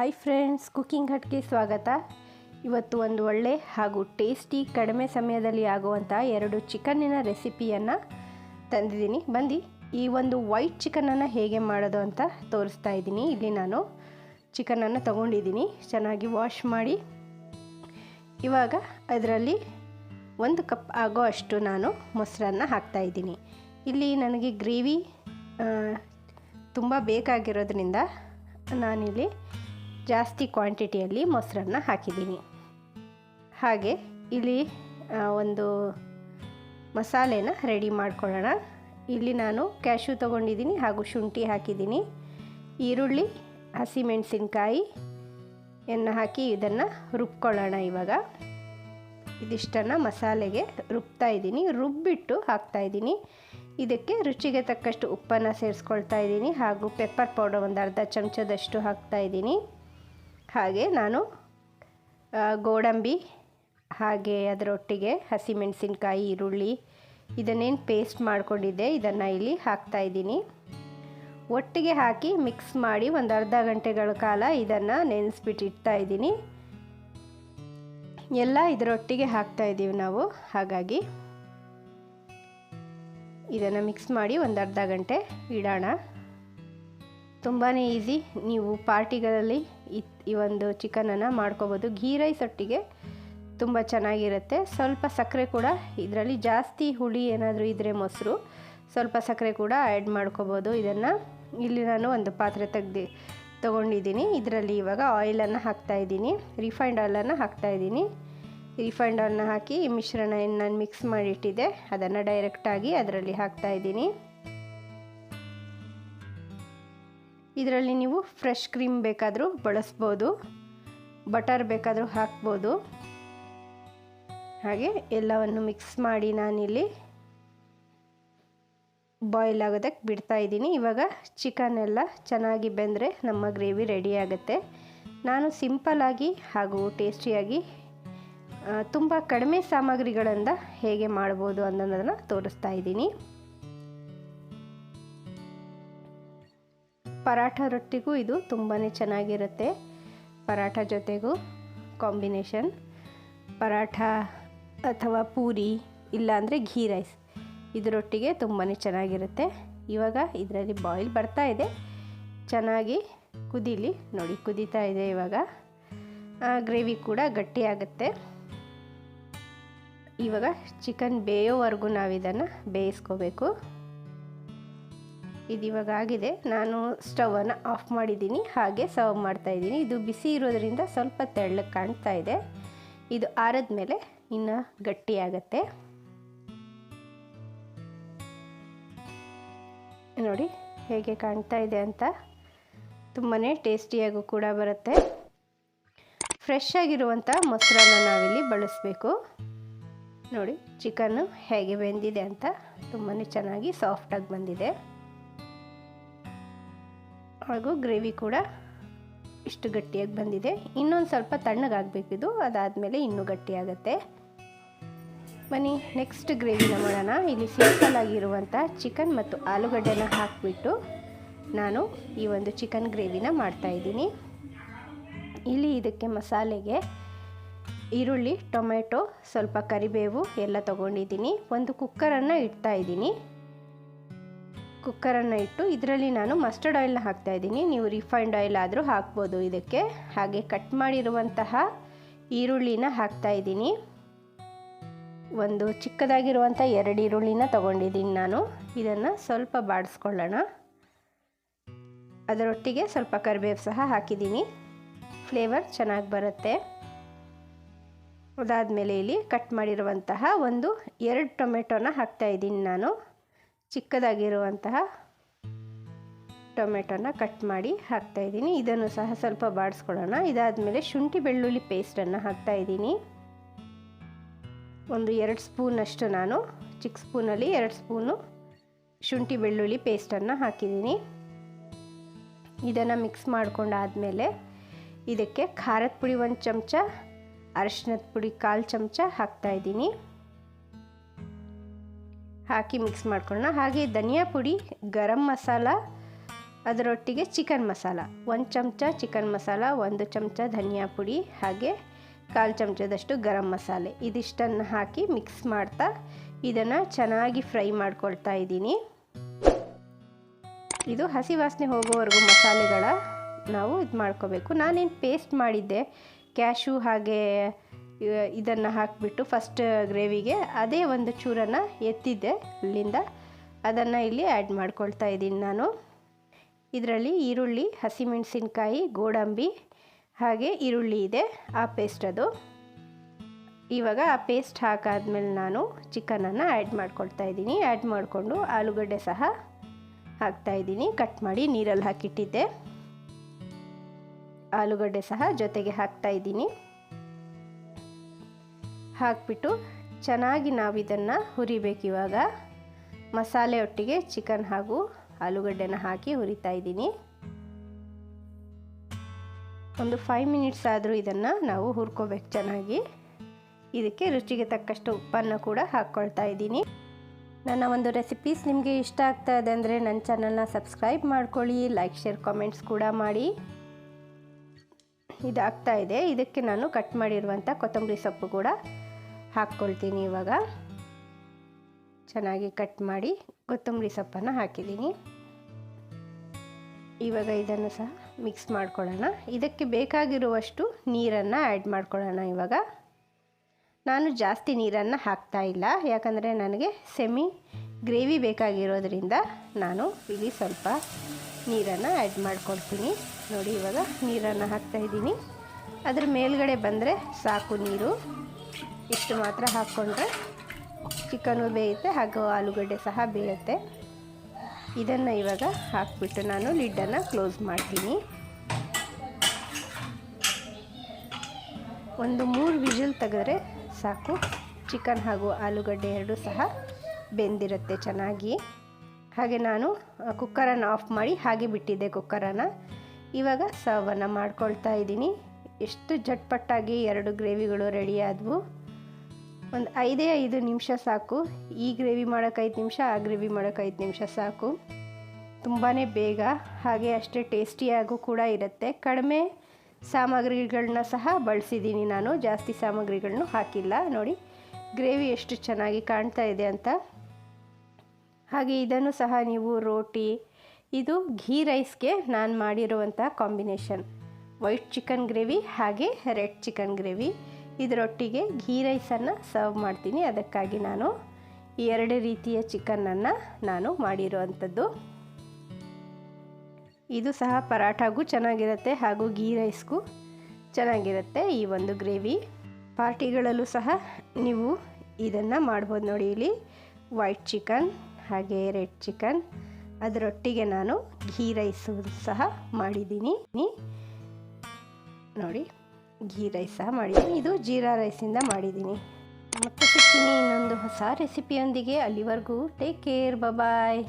Hi friends cooking ಹಟ್ಗೆ ಸ್ವಾಗತ. ಇವತ್ತು ಒಂದು ಒಳ್ಳೆ ಹಾಗೂ ಟೇಸ್ಟಿ ಕಡಿಮೆ ಸಮಯದಲ್ಲಿ ಆಗುವಂಥ ಎರಡು ಚಿಕನ್ನಿನ ರೆಸಿಪಿಯನ್ನು ತಂದಿದ್ದೀನಿ. ಬಂದು, ಈ ಒಂದು ವೈಟ್ ಚಿಕನನ್ನು ಹೇಗೆ ಮಾಡೋದು ಅಂತ ತೋರಿಸ್ತಾ ಇದ್ದೀನಿ. ಇಲ್ಲಿ ನಾನು ಚಿಕನನ್ನು ತಗೊಂಡಿದ್ದೀನಿ. ಚೆನ್ನಾಗಿ ವಾಶ್ ಮಾಡಿ. ಇವಾಗ ಅದರಲ್ಲಿ ಒಂದು ಕಪ್ ಆಗೋ ಅಷ್ಟು ನಾನು ಮೊಸರನ್ನು ಹಾಕ್ತಾಯಿದ್ದೀನಿ ಇಲ್ಲಿ ನನಗೆ ಗ್ರೇವಿ ತುಂಬ ಬೇಕಾಗಿರೋದ್ರಿಂದ ನಾನಿಲ್ಲಿ ಜಾಸ್ತಿ ಕ್ವಾಂಟಿಟಿಯಲ್ಲಿ ಮೊಸರನ್ನ ಹಾಕಿದ್ದೀನಿ. ಹಾಗೆ ಇಲ್ಲಿ ಒಂದು ಮಸಾಲೆನ ರೆಡಿ ಮಾಡ್ಕೊಳ್ಳೋಣ. ಇಲ್ಲಿ ನಾನು ಕ್ಯಾಶು ತೊಗೊಂಡಿದ್ದೀನಿ ಹಾಗೂ ಶುಂಠಿ ಹಾಕಿದ್ದೀನಿ. ಈರುಳ್ಳಿ, ಹಸಿಮೆಣಸಿನ್ಕಾಯಿ ಯನ್ನು ಹಾಕಿ ಇದನ್ನು ರುಬ್ಕೊಳ್ಳೋಣ ಇವಾಗ. ಇದಿಷ್ಟನ್ನು ಮಸಾಲೆಗೆ ರುಬ್ತಾ ಇದ್ದೀನಿ. ರುಬ್ಬಿಟ್ಟು ಹಾಕ್ತಾ ಇದ್ದೀನಿ. ಇದಕ್ಕೆ ರುಚಿಗೆ ತಕ್ಕಷ್ಟು ಉಪ್ಪನ್ನು ಸೇರಿಸ್ಕೊಳ್ತಾ ಇದ್ದೀನಿ ಹಾಗೂ ಪೆಪ್ಪರ್ ಪೌಡರ್ ಒಂದು ಅರ್ಧ ಚಮಚದಷ್ಟು ಹಾಕ್ತಾ ಇದ್ದೀನಿ. ಹಾಗೆ ನಾನು ಗೋಡಂಬಿ, ಹಾಗೆ ಅದರೊಟ್ಟಿಗೆ ಹಸಿಮೆಣಸಿನ್ಕಾಯಿ, ಈರುಳ್ಳಿ ಇದನ್ನೇನು ಪೇಸ್ಟ್ ಮಾಡಿಕೊಂಡಿದ್ದೆ, ಇದನ್ನು ಇಲ್ಲಿ ಹಾಕ್ತಾ ಇದ್ದೀನಿ. ಒಟ್ಟಿಗೆ ಹಾಕಿ ಮಿಕ್ಸ್ ಮಾಡಿ ಒಂದು ಅರ್ಧ ಗಂಟೆಗಳ ಕಾಲ ಇದನ್ನು ನೆನೆಸ್ಬಿಟ್ಟು ಇಡ್ತಾ ಇದ್ದೀನಿ. ಎಲ್ಲ ಇದರೊಟ್ಟಿಗೆ ಹಾಕ್ತಾ ಇದ್ದೀವಿ ನಾವು, ಹಾಗಾಗಿ ಇದನ್ನು ಮಿಕ್ಸ್ ಮಾಡಿ ಒಂದು ಅರ್ಧ ಗಂಟೆ ಇಡೋಣ. ತುಂಬಾ ಈಸಿ ನೀವು ಪಾರ್ಟಿಗಳಲ್ಲಿ ಈ ಒಂದು ಚಿಕನನ್ನು ಮಾಡ್ಕೋಬೋದು. ಘೀ ರೈಸ್ ಒಟ್ಟಿಗೆ ತುಂಬ ಚೆನ್ನಾಗಿರುತ್ತೆ. ಸ್ವಲ್ಪ ಸಕ್ಕರೆ ಕೂಡ ಇದರಲ್ಲಿ ಜಾಸ್ತಿ ಹುಳಿ ಏನಾದರೂ ಇದ್ದರೆ ಮೊಸರು, ಸ್ವಲ್ಪ ಸಕ್ಕರೆ ಕೂಡ ಆ್ಯಡ್ ಮಾಡ್ಕೋಬೋದು. ಇದನ್ನು ಇಲ್ಲಿ ನಾನು ಒಂದು ಪಾತ್ರೆ ತೆಗ್ದು ತೊಗೊಂಡಿದ್ದೀನಿ. ಇದರಲ್ಲಿ ಇವಾಗ ಆಯಿಲನ್ನು ಹಾಕ್ತಾಯಿದ್ದೀನಿ ರಿಫೈಂಡ್ ಆಯಿಲನ್ನು ಹಾಕ್ತಾಯಿದ್ದೀನಿ ರಿಫೈಂಡ್ ಆಯಿಲ್ನ ಹಾಕಿ ಈ ಮಿಶ್ರಣ ನಾನು ಮಿಕ್ಸ್ ಮಾಡಿಟ್ಟಿದ್ದೆ ಅದನ್ನು ಡೈರೆಕ್ಟಾಗಿ ಅದರಲ್ಲಿ ಹಾಕ್ತಾಯಿದ್ದೀನಿ ಇದರಲ್ಲಿ ನೀವು ಫ್ರೆಶ್ ಕ್ರೀಮ್ ಬೇಕಾದರೂ ಬಳಸ್ಬೋದು ಬಟರ್ ಬೇಕಾದರೂ ಹಾಕ್ಬೋದು. ಹಾಗೆ ಎಲ್ಲವನ್ನು ಮಿಕ್ಸ್ ಮಾಡಿ ನಾನಿಲ್ಲಿ ಬಾಯ್ಲ್ ಆಗೋದಕ್ಕೆ ಬಿಡ್ತಾ ಇದ್ದೀನಿ. ಇವಾಗ ಚಿಕನ್ ಎಲ್ಲ ಚೆನ್ನಾಗಿ ಬೆಂದರೆ ನಮ್ಮ ಗ್ರೇವಿ ರೆಡಿ ಆಗುತ್ತೆ. ನಾನು ಸಿಂಪಲಾಗಿ ಹಾಗೂ ಟೇಸ್ಟಿಯಾಗಿ ತುಂಬ ಕಡಿಮೆ ಸಾಮಗ್ರಿಗಳಿಂದ ಹೇಗೆ ಮಾಡ್ಬೋದು ಅನ್ನೋದನ್ನು ತೋರಿಸ್ತಾ ಇದ್ದೀನಿ. ಪರಾಠ ರೊಟ್ಟಿಗೂ ಇದು ತುಂಬಾ ಚೆನ್ನಾಗಿರುತ್ತೆ. ಪರಾಠ ಜೊತೆಗೂ ಕಾಂಬಿನೇಷನ್. ಪರಾಠ ಅಥವಾ ಪೂರಿ, ಇಲ್ಲಾಂದರೆ ಘೀ ರೈಸ್. ಇದರೊಟ್ಟಿಗೆ ತುಂಬಾ ಚೆನ್ನಾಗಿರುತ್ತೆ. ಇವಾಗ ಇದರಲ್ಲಿ ಬಾಯ್ಲ್ ಬರ್ತಾ ಇದೆ. ಚೆನ್ನಾಗಿ ಕುದೀಲಿ, ನೋಡಿ ಕುದೀತಾ ಇದೆ ಇವಾಗ. ಗ್ರೇವಿ ಕೂಡ ಗಟ್ಟಿಯಾಗುತ್ತೆ ಇವಾಗ ಚಿಕನ್ ಬೇಯೋವರೆಗೂ ನಾವು ಇದನ್ನು ಬೇಯಿಸ್ಕೋಬೇಕು. ಇದು ಇವಾಗ ಆಗಿದೆ. ನಾನು ಸ್ಟವನ್ನು ಆಫ್ ಮಾಡಿದ್ದೀನಿ. ಹಾಗೆ ಸರ್ವ್ ಮಾಡ್ತಾ ಇದ್ದೀನಿ. ಇದು ಬಿಸಿ ಇರೋದ್ರಿಂದ ಸ್ವಲ್ಪ ತೆಳ್ಳಗೆ ಕಾಣ್ತಾ ಇದೆ. ಇದು ಆರದ ಮೇಲೆ ಇನ್ನು ಗಟ್ಟಿಯಾಗತ್ತೆ ನೋಡಿ ಹೇಗೆ ಕಾಣ್ತಾ ಇದೆ ಅಂತ. ತುಂಬಾ ಟೇಸ್ಟಿಯಾಗೂ ಕೂಡ ಬರುತ್ತೆ. ಫ್ರೆಶ್ ಆಗಿರುವಂಥ ಮೊಸರನ್ನ ನಾವಿಲ್ಲಿ ಬಳಸಬೇಕು. ನೋಡಿ ಚಿಕನ್ನು ಹೇಗೆ ಬೆಂದಿದೆ ಅಂತ. ತುಂಬಾ ಚೆನ್ನಾಗಿ ಸಾಫ್ಟಾಗಿ ಬಂದಿದೆ. ಹಾಗೂ ಗ್ರೇವಿ ಕೂಡ ಇಷ್ಟು ಗಟ್ಟಿಯಾಗಿ ಬಂದಿದೆ. ಇನ್ನೊಂದು ಸ್ವಲ್ಪ ತಣ್ಣಗಾಗಬೇಕಿದು ಅದಾದಮೇಲೆ ಇನ್ನೂ ಗಟ್ಟಿಯಾಗತ್ತೆ. ಬನ್ನಿ ನೆಕ್ಸ್ಟ್ ಗ್ರೇವಿನ ಮಾಡೋಣ. ಇಲ್ಲಿ ಸಿಂಪಲ್ ಆಗಿರುವಂಥ ಚಿಕನ್ ಮತ್ತು ಆಲೂಗಡ್ಡೆನ ಹಾಕಿಬಿಟ್ಟು ನಾನು ಈ ಒಂದು ಚಿಕನ್ ಗ್ರೇವಿನ ಮಾಡ್ತಾಯಿದ್ದೀನಿ ಇಲ್ಲಿ ಇದಕ್ಕೆ ಮಸಾಲೆಗೆ ಈರುಳ್ಳಿ, ಟೊಮೆಟೊ, ಸ್ವಲ್ಪ ಕರಿಬೇವು ಎಲ್ಲ ತೊಗೊಂಡಿದ್ದೀನಿ. ಒಂದು ಕುಕ್ಕರನ್ನು ಇಡ್ತಾ ಇದ್ದೀನಿ. ಕುಕ್ಕರನ್ನು ಇಟ್ಟು ಇದರಲ್ಲಿ ನಾನು ಮಸ್ಟರ್ಡ್ ಆಯಿಲ್ನ ಹಾಕ್ತಾಯಿದ್ದೀನಿ ನೀವು ರಿಫೈನ್ಡ್ ಆಯಿಲ್ ಆದರೂ ಹಾಕ್ಬೋದು ಇದಕ್ಕೆ. ಹಾಗೆ ಕಟ್ ಮಾಡಿರುವಂತಹ ಈರುಳ್ಳಿನ ಹಾಕ್ತಾ ಇದ್ದೀನಿ. ಒಂದು ಚಿಕ್ಕದಾಗಿರುವಂಥ ಎರಡು ಈರುಳ್ಳಿನ ತೊಗೊಂಡಿದ್ದೀನಿ ನಾನು. ಇದನ್ನು ಸ್ವಲ್ಪ ಬಾಡಿಸ್ಕೊಳ್ಳೋಣ. ಅದರೊಟ್ಟಿಗೆ ಸ್ವಲ್ಪ ಕರಿಬೇವು ಸಹ ಹಾಕಿದ್ದೀನಿ. ಫ್ಲೇವರ್ ಚೆನ್ನಾಗಿ ಬರುತ್ತೆ. ಅದಾದಮೇಲೆ ಇಲ್ಲಿ ಕಟ್ ಮಾಡಿರುವಂತಹ ಒಂದು ಎರಡು ಟೊಮೆಟೊನ ಹಾಕ್ತಾಯಿದ್ದೀನಿ ನಾನು. ಚಿಕ್ಕದಾಗಿರುವಂತಹ ಟೊಮೆಟೊನ ಕಟ್ ಮಾಡಿ ಹಾಕ್ತಾಯಿದ್ದೀನಿ ಇದನ್ನು ಸಹ ಸ್ವಲ್ಪ ಬಾಡಿಸ್ಕೊಳ್ಳೋಣ. ಇದಾದಮೇಲೆ ಶುಂಠಿ ಬೆಳ್ಳುಳ್ಳಿ ಪೇಸ್ಟನ್ನು ಹಾಕ್ತಾಯಿದ್ದೀನಿ ಒಂದು ಎರಡು ಸ್ಪೂನಷ್ಟು ನಾನು ಚಿಕ್ಕ ಸ್ಪೂನಲ್ಲಿ ಎರಡು ಸ್ಪೂನು ಶುಂಠಿ ಬೆಳ್ಳುಳ್ಳಿ ಪೇಸ್ಟನ್ನು ಹಾಕಿದ್ದೀನಿ. ಇದನ್ನು ಮಿಕ್ಸ್ ಮಾಡ್ಕೊಂಡಾದಮೇಲೆ ಇದಕ್ಕೆ ಖಾರದ ಪುಡಿ ಒಂದು ಚಮಚ ಅರಶಿನದ ಪುಡಿ ಕಾಲು ಚಮಚ ಹಾಕ್ತಾಯಿದ್ದೀನಿ ಹಾಕಿ ಮಿಕ್ಸ್ ಮಾಡ್ಕೊಳ್ಳೋಣ. ಹಾಗೆ ಧನಿಯಾ ಪುಡಿ, ಗರಂ ಮಸಾಲ, ಅದರೊಟ್ಟಿಗೆ ಚಿಕನ್ ಮಸಾಲ. ಒಂದು ಚಮಚ ಚಿಕನ್ ಮಸಾಲ, ಒಂದು ಚಮಚ ಧನಿಯಾ ಪುಡಿ, ಹಾಗೆ ಕಾಲು ಚಮಚದಷ್ಟು ಗರಂ ಮಸಾಲೆ. ಇದಿಷ್ಟನ್ನು ಹಾಕಿ ಮಿಕ್ಸ್ ಮಾಡ್ತಾ ಇದನ್ನು ಚೆನ್ನಾಗಿ ಫ್ರೈ ಮಾಡ್ಕೊಳ್ತಾ ಇದ್ದೀನಿ. ಇದು ಹಸಿ ವಾಸನೆ ಹೋಗೋವರೆಗೂ ಮಸಾಲೆಗಳ ನಾವು ಇದು ಮಾಡ್ಕೋಬೇಕು ನಾನೇನು ಪೇಸ್ಟ್ ಮಾಡಿದ್ದೆ ಕ್ಯಾಶು ಹಾಗೆ ಇದನ್ನು ಹಾಕಿಬಿಟ್ಟು ಫಸ್ಟ್ ಗ್ರೇವಿಗೆ ಅದೇ ಒಂದು ಚೂರನ್ನು ಎತ್ತಿದ್ದೆ ಅಲ್ಲಿಂದ. ಅದನ್ನು ಇಲ್ಲಿ ಆ್ಯಡ್ ಮಾಡ್ಕೊಳ್ತಾ ಇದ್ದೀನಿ ನಾನು. ಇದರಲ್ಲಿ ಈರುಳ್ಳಿ, ಹಸಿಮೆಣಸಿನ್ಕಾಯಿ, ಗೋಡಂಬಿ, ಹಾಗೆ ಈರುಳ್ಳಿ ಇದೆ, ಆ ಪೇಸ್ಟ್ ಅದು. ಇವಾಗ ಆ ಪೇಸ್ಟ್ ಹಾಕಾದ್ಮೇಲೆ ನಾನು ಚಿಕನನ್ನು ಆ್ಯಡ್ ಮಾಡ್ಕೊಳ್ತಾ ಇದ್ದೀನಿ. ಆ್ಯಡ್ ಮಾಡಿಕೊಂಡು ಆಲೂಗಡ್ಡೆ ಸಹ ಹಾಕ್ತಾ ಇದ್ದೀನಿ. ಕಟ್ ಮಾಡಿ ನೀರಲ್ಲಿ ಹಾಕಿಟ್ಟಿದ್ದೆ. ಆಲೂಗಡ್ಡೆ ಸಹ ಜೊತೆಗೆ ಹಾಕ್ತಾ ಇದ್ದೀನಿ. ಹಾಕ್ಬಿಟ್ಟು ಚೆನ್ನಾಗಿ ನಾವು ಇದನ್ನು ಹುರಿಬೇಕು ಇವಾಗ. ಮಸಾಲೆ ಒಟ್ಟಿಗೆ ಚಿಕನ್ ಹಾಗೂ ಆಲೂಗಡ್ಡೆನ ಹಾಕಿ ಹುರಿತಾ ಇದ್ದೀನಿ. ಒಂದು ಫೈವ್ ಮಿನಿಟ್ಸ್ ಆದರೂ ಇದನ್ನು ನಾವು ಹುರ್ಕೋಬೇಕು ಚೆನ್ನಾಗಿ. ಇದಕ್ಕೆ ರುಚಿಗೆ ತಕ್ಕಷ್ಟು ಉಪ್ಪನ್ನು ಕೂಡ ಹಾಕ್ಕೊಳ್ತಾ ಇದ್ದೀನಿ. ನನ್ನ ಒಂದು ರೆಸಿಪೀಸ್ ನಿಮಗೆ ಇಷ್ಟ ಆಗ್ತಾ ಇದೆ ಅಂದರೆ ನನ್ನ ಚಾನಲ್ನ ಸಬ್ಸ್ಕ್ರೈಬ್ ಮಾಡ್ಕೊಳ್ಳಿ ಲೈಕ್ ಶೇರ್ ಕಾಮೆಂಟ್ಸ್ ಕೂಡ ಮಾಡಿ. ಇದಾಗ್ತಾ ಇದೆ. ಇದಕ್ಕೆ ನಾನು ಕಟ್ ಮಾಡಿರುವಂಥ ಕೊತ್ತಂಬರಿ ಸೊಪ್ಪು ಕೂಡ ಹಾಕ್ಕೊಳ್ತೀನಿ ಇವಾಗ. ಚೆನ್ನಾಗಿ ಕಟ್ ಮಾಡಿ ಕೊತ್ತಂಬರಿ ಸೊಪ್ಪನ್ನು ಹಾಕಿದ್ದೀನಿ. ಇವಾಗ ಇದನ್ನು ಸಹ ಮಿಕ್ಸ್ ಮಾಡ್ಕೊಳ್ಳೋಣ. ಇದಕ್ಕೆ ಬೇಕಾಗಿರುವಷ್ಟು ನೀರನ್ನು ಆ್ಯಡ್ ಮಾಡ್ಕೊಳ್ಳೋಣ ಇವಾಗ. ನಾನು ಜಾಸ್ತಿ ನೀರನ್ನು ಹಾಕ್ತಾ ಇಲ್ಲ. ಯಾಕಂದರೆ ನನಗೆ ಸೆಮಿ ಗ್ರೇವಿ ಬೇಕಾಗಿರೋದ್ರಿಂದ ನಾನು ಇಲ್ಲಿ ಸ್ವಲ್ಪ ನೀರನ್ನು ಆ್ಯಡ್ ಮಾಡ್ಕೊಳ್ತೀನಿ. ನೋಡಿ ಇವಾಗ ನೀರನ್ನು ಹಾಕ್ತಾಯಿದ್ದೀನಿ ಅದ್ರ ಮೇಲ್ಗಡೆ ಬಂದರೆ ಸಾಕು ನೀರು. ಇಷ್ಟು ಮಾತ್ರ ಹಾಕ್ಕೊಂಡ್ರೆ ಚಿಕನು ಬೇಯುತ್ತೆ ಹಾಗೂ ಆಲೂಗಡ್ಡೆ ಸಹ ಬೇಯುತ್ತೆ. ಇದನ್ನು ಇವಾಗ ಹಾಕ್ಬಿಟ್ಟು ನಾನು ಲಿಡ್ಡನ್ನು ಕ್ಲೋಸ್ ಮಾಡ್ತೀನಿ. ಒಂದು ಮೂರು ವಿಜಿಲ್ ತೆಗೆದ್ರೆ ಸಾಕು. ಚಿಕನ್ ಹಾಗೂ ಆಲೂಗಡ್ಡೆ ಎರಡೂ ಸಹ ಬೆಂದಿರುತ್ತೆ ಚೆನ್ನಾಗಿ. ಹಾಗೆ ನಾನು ಕುಕ್ಕರನ್ನು ಆಫ್ ಮಾಡಿ ಹಾಗೆ ಬಿಟ್ಟಿದ್ದೆ ಕುಕ್ಕರನ್ನು. ಇವಾಗ ಸರ್ವನ್ನು ಮಾಡ್ಕೊಳ್ತಾ ಇದ್ದೀನಿ. ಎಷ್ಟು ಜಟ್ಪಟ್ಟಾಗಿ ಎರಡು ಗ್ರೇವಿಗಳು ರೆಡಿ ಆದವು. ಒಂದು ಐದೇ ಐದು ನಿಮಿಷ ಸಾಕು. ಈ ಗ್ರೇವಿ ಮಾಡೋಕ್ಕೆ ಐದು ನಿಮಿಷ, ಆ ಗ್ರೇವಿ ಮಾಡೋಕ್ಕೆ ಐದು ನಿಮಿಷ ಸಾಕು. ತುಂಬಾ ಬೇಗ, ಹಾಗೆ ಅಷ್ಟೇ ಟೇಸ್ಟಿಯಾಗೂ ಕೂಡ ಇರುತ್ತೆ. ಕಡಿಮೆ ಸಾಮಗ್ರಿಗಳನ್ನ ಸಹ ಬಳಸಿದ್ದೀನಿ ನಾನು. ಜಾಸ್ತಿ ಸಾಮಗ್ರಿಗಳನ್ನು ಹಾಕಿಲ್ಲ. ನೋಡಿ, ಗ್ರೇವಿ ಎಷ್ಟು ಚೆನ್ನಾಗಿ ಕಾಣ್ತಾ ಇದೆ ಅಂತ. ಹಾಗೆ ಇದನ್ನು ಸಹ ನೀವು ರೋಟಿ, ಇದು ಘೀ ರೈಸ್ಗೆ ನಾನು ಮಾಡಿರುವಂಥ ಕಾಂಬಿನೇಷನ್. ವೈಟ್ ಚಿಕನ್ ಗ್ರೇವಿ ಹಾಗೆ ರೆಡ್ ಚಿಕನ್ ಗ್ರೇವಿ. ಇದರೊಟ್ಟಿಗೆ ಘೀ ರೈಸನ್ನು ಸರ್ವ್ ಮಾಡ್ತೀನಿ. ಅದಕ್ಕಾಗಿ ನಾನು ಎರಡು ರೀತಿಯ ಚಿಕನನ್ನು ನಾನು ಮಾಡಿರುವಂಥದ್ದು. ಇದು ಸಹ ಪರಾಠಾಗೂ ಚೆನ್ನಾಗಿರುತ್ತೆ ಹಾಗೂ ಘೀ ರೈಸ್ಗೂ ಚೆನ್ನಾಗಿರುತ್ತೆ ಈ ಒಂದು ಗ್ರೇವಿ. ಪಾರ್ಟಿಗಳಲ್ಲೂ ಸಹ ನೀವು ಇದನ್ನು ಮಾಡ್ಬೋದು ನೋಡಿ ಇಲ್ಲಿ. ವೈಟ್ ಚಿಕನ್ ಹಾಗೆ ರೆಡ್ ಚಿಕನ್. ಅದರೊಟ್ಟಿಗೆ ನಾನು ಘೀ ರೈಸು ಸಹ ಮಾಡಿದ್ದೀನಿ. ನೋಡಿ, ಘೀ ರೈಸ್ ಮಾಡಿದ್ದೀನಿ. ಇದು ಜೀರಾ ರೈಸಿಂದ ಮಾಡಿದ್ದೀನಿ. ಮತ್ತೆ ಸಿಗ್ತೀನಿ ಇನ್ನೊಂದು ಹೊಸ ರೆಸಿಪಿಯೊಂದಿಗೆ ಅಲ್ಲಿವರೆಗೂ ಟೇಕ್ ಕೇರ್ ಬಾಯ್